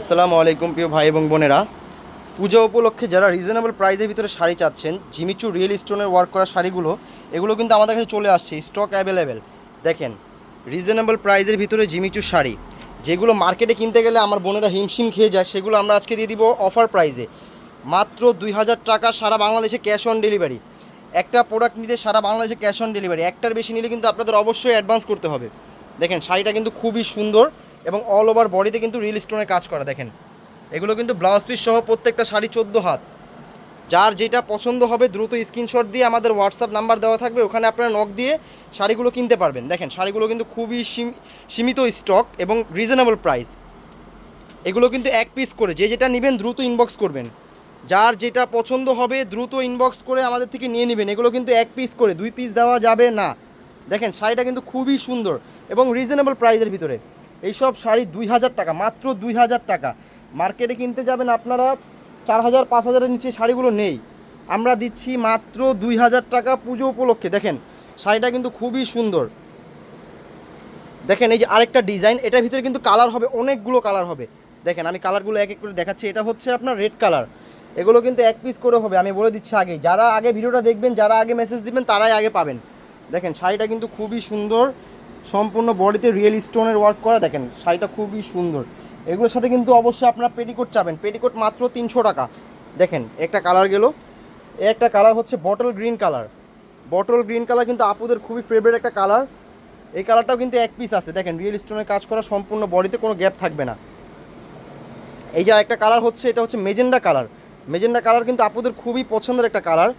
আসসালামু আলাইকুম প্রিয় ভাই এবং বোনেরা। পূজা উপলক্ষে যারা রিজনেবল প্রাইসের ভিতরে শাড়ি চাচ্ছেন জিমিচু রিয়েল স্টোনের ওয়ার্ক করা শাড়িগুলো, এগুলো কিন্তু আমাদের কাছে চলে আসছে স্টক অ্যাভেলেবেল দেখেন রিজনেবল প্রাইসের ভিতরে জিমিচু শাড়ি, যেগুলো মার্কেটে কিনতে গেলে আমার বোনেরা হিমশিম খেয়ে যায়, সেগুলো আমরা আজকে দিয়ে দিব অফার প্রাইসে মাত্র দুই হাজার টাকা সারা বাংলাদেশে ক্যাশ অন ডেলিভারি একটা প্রোডাক্ট নিতে সারা বাংলাদেশে ক্যাশ অন ডেলিভারি একটার বেশি নিলে কিন্তু আপনাদের অবশ্যই অ্যাডভান্স করতে হবে। দেখেন, শাড়িটা কিন্তু খুবই সুন্দর। এবং অল ওভার বডিতে কিন্তু রিল স্টোনের কাজ করা, দেখেন। এগুলো কিন্তু ব্লাউজ পিস সহ প্রত্যেকটা শাড়ি চোদ্দ হাত। যার যেটা পছন্দ হবে দ্রুত স্ক্রিনশট দিয়ে আমাদের হোয়াটসঅ্যাপ নাম্বার দেওয়া থাকবে, ওখানে আপনারা নক দিয়ে শাড়িগুলো কিনতে পারবেন। দেখেন, শাড়িগুলো কিন্তু খুবই সীমিত স্টক এবং রিজনেবল প্রাইস এগুলো কিন্তু এক পিস করে, যে যেটা নেবেন দ্রুত ইনবক্স করবেন। যার যেটা পছন্দ হবে দ্রুত ইনবক্স করে আমাদের থেকে নিয়ে নেবেন। এগুলো কিন্তু এক পিস করে, দুই পিস দেওয়া যাবে না। দেখেন, শাড়িটা কিন্তু খুবই সুন্দর এবং রিজনেবল প্রাইসের ভিতরে। এইসব শাড়ি দুই হাজার টাকা, মাত্র দুই হাজার টাকা। মার্কেটে কিনতে যাবেন আপনারা, চার হাজার, পাঁচ হাজারের নিচে শাড়িগুলো নেই। আমরা দিচ্ছি মাত্র দুই হাজার টাকা পুজো উপলক্ষে। দেখেন, শাড়িটা কিন্তু খুবই সুন্দর। দেখেন, এই যে আরেকটা ডিজাইন, এটার ভিতরে কিন্তু কালার হবে, অনেকগুলো কালার হবে। দেখেন, আমি কালারগুলো এক এক করে দেখাচ্ছি। এটা হচ্ছে আপনার রেড কালার। এগুলো কিন্তু এক পিস করে হবে, আমি বলে দিচ্ছি আগে যারা আগে ভিডিওটা দেখবেন, যারা আগে মেসেজ দিবেন, তারাই আগে পাবেন। দেখেন, শাড়িটা কিন্তু খুবই সুন্দর। সম্পূর্ণ বডিতে রিয়েল স্টোনের ওয়ার্ক করা, দেখেন, শাড়িটা খুবই সুন্দর। এগুলোর সাথে কিন্তু অবশ্যই আপনার পেটিকোট চাবেন। পেটিকোট মাত্র তিনশো টাকা। দেখেন, একটা কালার গেল। একটা কালার হচ্ছে bottle green colour bottle green colour কিন্তু আপুদের খুবই ফেভারিট একটা কালার এই কালারটাও কিন্তু এক পিস আছে। দেখেন রিয়েল স্টোনের কাজ করা সম্পূর্ণ বডিতে কোনো গ্যাপ থাকবে না। এই যে আরেকটা কালার হচ্ছে, এটা হচ্ছে মেজেন্ডা কালার মেজেন্ডা কালার কিন্তু আপুদের খুবই পছন্দের একটা কালার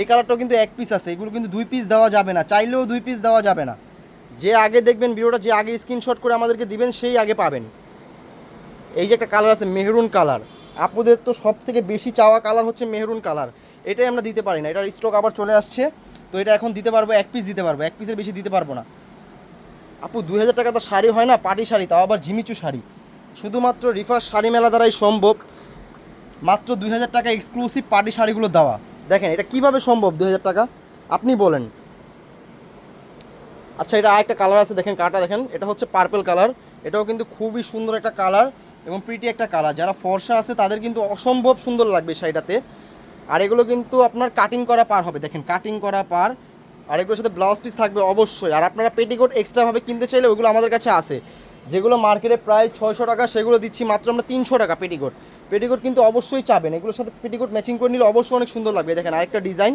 এই কালারটাও কিন্তু এক পিস আছে। এগুলো কিন্তু দুই পিস দেওয়া যাবে না। চাইলেও দুই পিস দেওয়া যাবে না। যে আগে দেখবেন ভিডিওটা, যে আগে স্ক্রিনশট করে আমাদেরকে দিবেন, সেই আগে পাবেন। এই যে একটা কালার আছে, মেহরুন কালার আপুদের তো সব থেকে বেশি চাওয়া কালার হচ্ছে মেহরুন কালার এটাই আমরা দিতে পারি না। এটার স্টক আবার চলে আসছে। তো এটা এখন দিতে পারব, এক পিস দিতে পারব। এক পিসের বেশি দিতে পারব না। আপু দুই হাজার টাকা তো শাড়ি হয় না? পাটি শাড়ি, তাও আবার ঝিমিচু শাড়ি। শুধুমাত্র রিফার শাড়ি মেলা দ্বারাই সম্ভব। মাত্র দুই হাজার টাকা এক্সক্লুসিভ পার্টি শাড়িগুলো দেওয়া। দেখেন, এটা কীভাবে সম্ভব দুই হাজার টাকা? আপনি বলেন। আচ্ছা এটা আরেকটা কালার আছে, দেখেন কাটা, দেখেন। এটা হচ্ছে পার্পল কালার এটাও কিন্তু খুবই সুন্দর একটা কালার এবং প্রিটি একটা কালার যারা ফর্সা আছে, তাদের কিন্তু অসম্ভব সুন্দর লাগবে শাড়িটাতে। আর এগুলো কিন্তু আপনার কাটিং করা পার হবে। দেখেন কাটিং করা পার। আর এগুলোর সাথে ব্লাউজ পিস থাকবে অবশ্যই। আর আপনারা পেটিকোট এক্সট্রাভাবে কিনতে চাইলে ওগুলো আমাদের কাছে আছে। যেগুলো মার্কেটে প্রায় ছয়শো টাকা, সেগুলো দিচ্ছি মাত্র আমরা তিনশো টাকা পেটিকোট পেটিকোট কিন্তু অবশ্যই চাবেন। এগুলোর সাথে পেটিকোট ম্যাচিং করে নিলে অবশ্যই অনেক সুন্দর লাগবে। দেখেন, আরেকটা ডিজাইন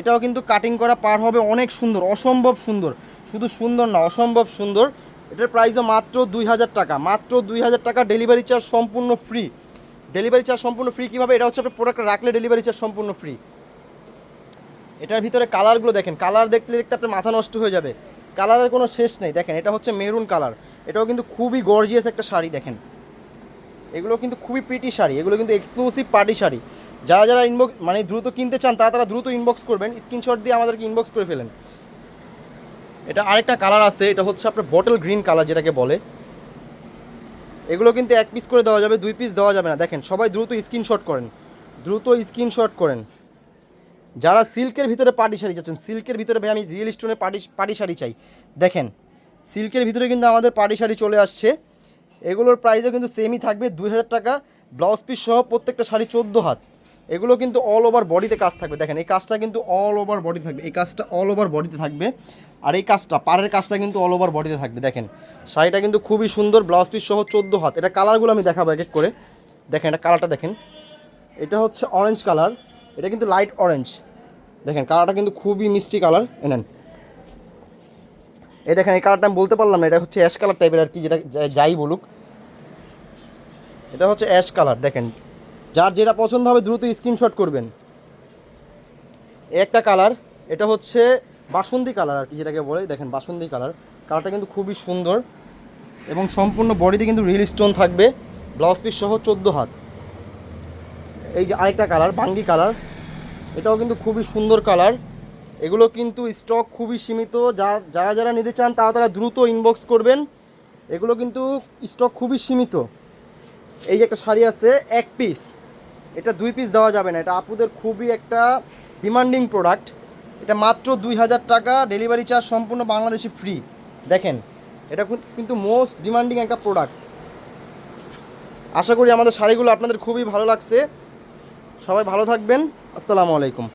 এটাও কিন্তু কাটিং করা পার হবে, অনেক সুন্দর, অসম্ভব সুন্দর। শুধু সুন্দর না, অসম্ভব সুন্দর। এটার প্রাইসও মাত্র দুই হাজার টাকা। মাত্র দুই হাজার টাকা ডেলিভারি চার্জ সম্পূর্ণ ফ্রি ডেলিভারি চার্জ সম্পূর্ণ ফ্রি কীভাবে? এটা হচ্ছে আপনার প্রোডাক্ট রাখলে ডেলিভারি চার্জ সম্পূর্ণ ফ্রি এটার ভিতরে কালারগুলো দেখেন। কালার দেখতে দেখতে আপনার মাথা নষ্ট হয়ে যাবে। কালারের কোনো শেষ নেই। দেখেন, এটা হচ্ছে মেরুন কালার এটাও কিন্তু খুবই গর্জিয়াস একটা শাড়ি, দেখেন। এগুলো কিন্তু খুবই প্রিটি শাড়ি। এগুলো কিন্তু এক্সক্লুসিভ পার্টি শাড়ি। যারা যারা ইনবক্স মানে দ্রুত কিনতে চান, তারা তারা দ্রুত ইনবক্স করবেন। স্ক্রিনশট দিয়ে আমাদেরকে ইনবক্স করে ফেলেন। এটা আরেকটা কালার আছে, এটা হচ্ছে আপনার বটল গ্রিন কালার যেটাকে বলে। এগুলো কিন্তু এক পিস করে দেওয়া যাবে, দুই পিস দেওয়া যাবে না। দেখেন, সবাই দ্রুত স্ক্রিনশট করেন। দ্রুত স্ক্রিনশট করেন। যারা সিল্কের ভিতরে পাটি শাড়ি চাচ্ছেন, সিল্কের ভিতরে ভাই আমি রিয়েল স্টোনে পাটি পাটি শাড়ি চাই। দেখেন, সিল্কের ভিতরে কিন্তু আমাদের পাটি শাড়ি চলে আসছে। এগুলোর প্রাইসও কিন্তু সেমই থাকবে, দুই হাজার টাকা। ব্লাউজ পিস সহ প্রত্যেকটা শাড়ি চোদ্দ হাত। এগুলো কিন্তু অল ওভার বডিতে কাজ থাকবে। দেখেন, এই কাজটা কিন্তু অল ওভার বডি থাকবে। এই কাজটা অল ওভার বডিতে থাকবে। আর এই কাজটা, পাড়ের কাজটা কিন্তু অল ওভার বডিতে থাকবে। দেখেন, শাড়িটা কিন্তু খুবই সুন্দর ব্লাউজ পিস সহ চোদ্দ হাত। এটা কালারগুলো আমি দেখাবো এক এক করে। দেখেন, এটা কালারটা দেখেন। এটা হচ্ছে অরেঞ্জ কালার এটা কিন্তু লাইট অরেঞ্জ দেখেন কালারটা কিন্তু খুবই মিষ্টি কালার এনেন এই দেখেন, এই কালারটা আমি বলতে পারলাম না। এটা হচ্ছে অ্যাশ কালার টাইপের আর কি, যেটা যাই বলুক। এটা হচ্ছে অ্যাশ কালার দেখেন যার যেটা পছন্দ হবে দ্রুত স্ক্রিনশট করবেন। একটা কালার এটা হচ্ছে বাসন্তী কালার আর কি যেটাকে বলে। দেখেন বাসন্তী কালার কালারটা কিন্তু খুবই সুন্দর এবং সম্পূর্ণ বডিতে কিন্তু রিল স্টোন থাকবে। ব্লাউজ পিস সহ চোদ্দ হাত। এই যে আরেকটা কালার বাঙ্গি কালার এটাও কিন্তু খুবই সুন্দর কালার এগুলো কিন্তু স্টক খুবই সীমিত। যা, যারা যারা নিতে চান তারা তারা দ্রুত ইনবক্স করবেন। এগুলো কিন্তু স্টক খুবই সীমিত। এই যে একটা শাড়ি আছে, এক পিস এটা দুই পিস দেওয়া যাবে না। এটা আপুদের খুবই একটা ডিমান্ডিং প্রোডাক্ট এটা মাত্র দুই হাজার টাকা ডেলিভারি চার্জ সম্পূর্ণ বাংলাদেশে ফ্রি দেখেন, এটা কিন্তু মোস্ট ডিমান্ডিং একটা প্রোডাক্ট আশা করি আমাদের শাড়িগুলো আপনাদের খুবই ভালো লাগছে। সবাই ভালো থাকবেন। আসসালামু আলাইকুম।